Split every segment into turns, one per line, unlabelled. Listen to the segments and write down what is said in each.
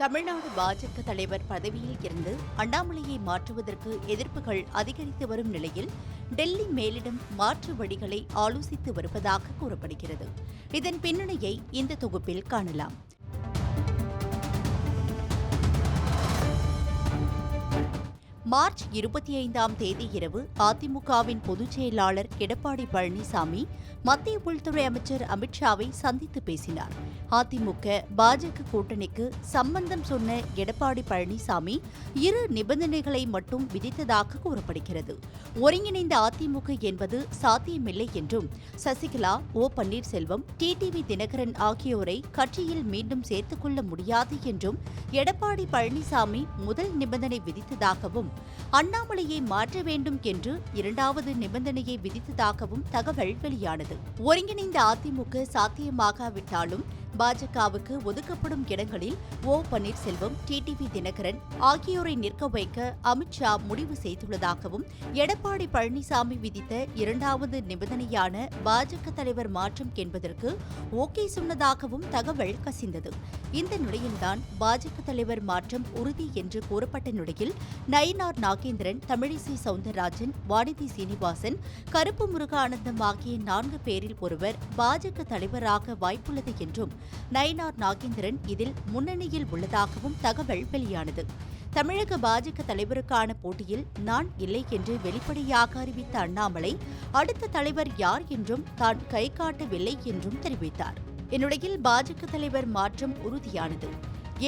தமிழ்நாடு பாஜக தலைவர் பதவியில் இருந்து அண்ணாமலையை மாற்றுவதற்கு எதிர்ப்புகள் அதிகரித்து வரும் நிலையில் டெல்லி மேலிடம் மாற்று வழிகளை ஆலோசித்து வருவதாக கூறப்படுகிறது. இதன் பின்னணியை இந்த தொகுப்பில் காணலாம். மார்ச் இருபத்தி ஐந்தாம் தேதி இரவு அதிமுகவின் பொதுச் செயலாளர் எடப்பாடி பழனிசாமி மத்திய உள்துறை அமைச்சர் அமித்ஷாவை சந்தித்து பேசினார். அதிமுக பாஜக கூட்டணிக்கு சம்பந்தம் சொன்ன எடப்பாடி பழனிசாமி இரு நிபந்தனைகளை மட்டும் விதித்ததாக கூறப்படுகிறது. ஒருங்கிணைந்த அதிமுக என்பது சாத்தியமில்லை என்றும் சசிகலா ஓ பன்னீர்செல்வம் டிடிவி தினகரன் ஆகியோரை கட்சியில் மீண்டும் சேர்த்துக் கொள்ள முடியாது என்றும் எடப்பாடி பழனிசாமி முதல் நிபந்தனை விதித்ததாகவும் அண்ணாமலையை மாற்ற வேண்டும் என்று இரண்டாவது நிபந்தனையை விதித்ததாகவும் தகவல் வெளியானது. ஒருங்கிணைந்த அதிமுக சாத்தியமாகாவிட்டாலும் பாஜகவுக்கு ஒதுக்கப்படும் இடங்களில் ஓ பன்னீர்செல்வம் டிடிவி தினகரன் ஆகியோரை நிற்க வைக்க அமித்ஷா முடிவு செய்துள்ளதாகவும் எடப்பாடி பழனிசாமி விதித்த இரண்டாவது நிபந்தனையான பாஜக தலைவர் மாற்றம் என்பதற்கு ஓகே சொன்னதாகவும் தகவல் கசிந்தது. இந்த நிலையில்தான் பாஜக தலைவர் மாற்றம் உறுதி என்று கூறப்பட்ட நிலையில் நயினார் நாகேந்திரன் தமிழிசை சவுந்தரராஜன் வானதி சீனிவாசன் கருப்பு முருகானந்தம் ஆகிய நான்கு பேரில் ஒருவர் பாஜக தலைவராக வாய்ப்புள்ளது என்றும் நயினார் நாகேந்திரன் இதில் முன்னணியில் உள்ளதாகவும் தகவல் வெளியானது. தமிழக பாஜக தலைவருக்கான போட்டியில் நான் இல்லை என்று வெளிப்படையாக அறிவித்த அண்ணாமலை அடுத்த தலைவர் யார் என்றும் தான் கை காட்டவில்லை என்றும் தெரிவித்தார். இந்நிலையில் பாஜக தலைவர் மாற்றம் உறுதியானது.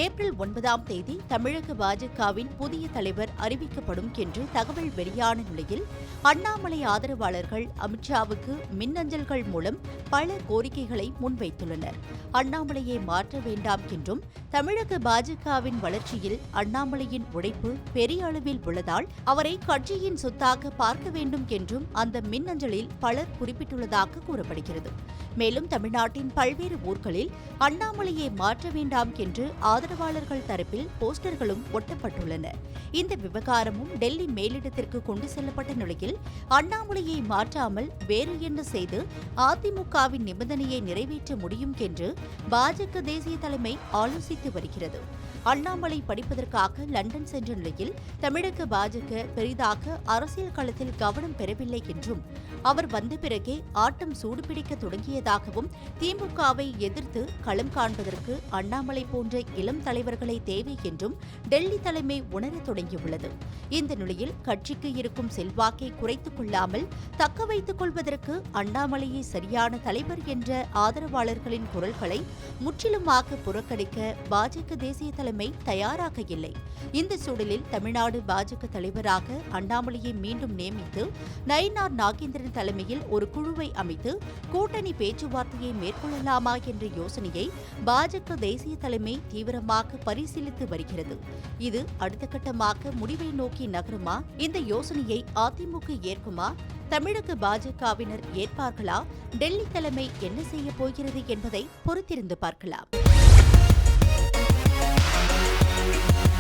ஏப்ரல் ஒன்பதாம் தேதி தமிழக பாஜகவின் புதிய தலைவர் அறிவிக்கப்படும் என்று தகவல் வெளியான நிலையில் அண்ணாமலை ஆதரவாளர்கள் அமித்ஷாவுக்கு மின்னஞ்சல்கள் மூலம் பல கோரிக்கைகளை முன்வைத்துள்ளனர். அண்ணாமலையை மாற்ற வேண்டாம் என்றும் தமிழக பாஜகவின் வளர்ச்சியில் அண்ணாமலையின் உழைப்பு பெரிய அளவில் உள்ளதால் அவரை கட்சியின் சொத்தாக பார்க்க வேண்டும் என்றும் அந்த மின்னஞ்சலில் பலர் குறிப்பிட்டுள்ளதாக கூறப்படுகிறது. மேலும் தமிழ்நாட்டின் பல்வேறு ஊர்களில் அண்ணாமலையை மாற்ற வேண்டாம் என்று ஆதரவாளர்கள் தரப்பில் போஸ்டர்களும் ஒட்டப்பட்டுள்ளன. இந்த விவகாரமும் டெல்லி மேலிடத்திற்கு கொண்டு செல்லப்பட்ட நிலையில் அண்ணாமலையை மாற்றாமல் வேறு என்ன செய்து அதிமுகவின் நிபந்தனையை நிறைவேற்ற முடியும் என்று பாஜக தேசிய தலைமை ஆலோசித்து வருகிறது. அண்ணாமலை படிப்பதற்காக லண்டன் சென்ற நிலையில் தமிழக பாஜக பெரிதாக அரசியல் களத்தில் கவனம் பெறவில்லை என்றும் அவர் வந்த பிறகே ஆட்டம் சூடுபிடிக்க தொடங்கியதாகவும் திமுகவை எதிர்த்து களம் காண்பதற்கு அண்ணாமலை போன்ற இளம் தலைவர்களை தேவை என்றும் டெல்லி தலைமை உணரத் தொடங்கியுள்ளது. இந்த நிலையில் கட்சிக்கு இருக்கும் செல்வாக்கை குறைத்துக் கொள்ளாமல் தக்க வைத்துக் கொள்வதற்கு அண்ணாமலையே சரியான தலைவர் என்ற ஆதரவாளர்களின் குரல்களை முற்றிலுமாக புறக்கணிக்க பாஜக தேசிய தலைமை தயாராக இல்லை. இந்த சூழலில் தமிழ்நாடு பாஜக தலைவராக அண்ணாமலையை மீண்டும் நியமித்து நயினார் நாகேந்திரன் தலைமையில் ஒரு குழுவை அமைத்து கூட்டணி பேச்சுவார்த்தையை மேற்கொள்ளலாமா என்ற யோசனையை பாஜக தேசிய தலைமை தீவிரமாக பரிசீலித்து வருகிறது. இது அடுத்த கட்டமாக முடிவை நோக்கி நகருமா? இந்த யோசனையை அதிமுக ஏற்குமா? தமிழக பாஜகவினர் ஏற்பார்களா? டெல்லி தலைமை என்ன செய்ய போகிறது என்பதை பொறுத்திருந்து பார்க்கலாம். you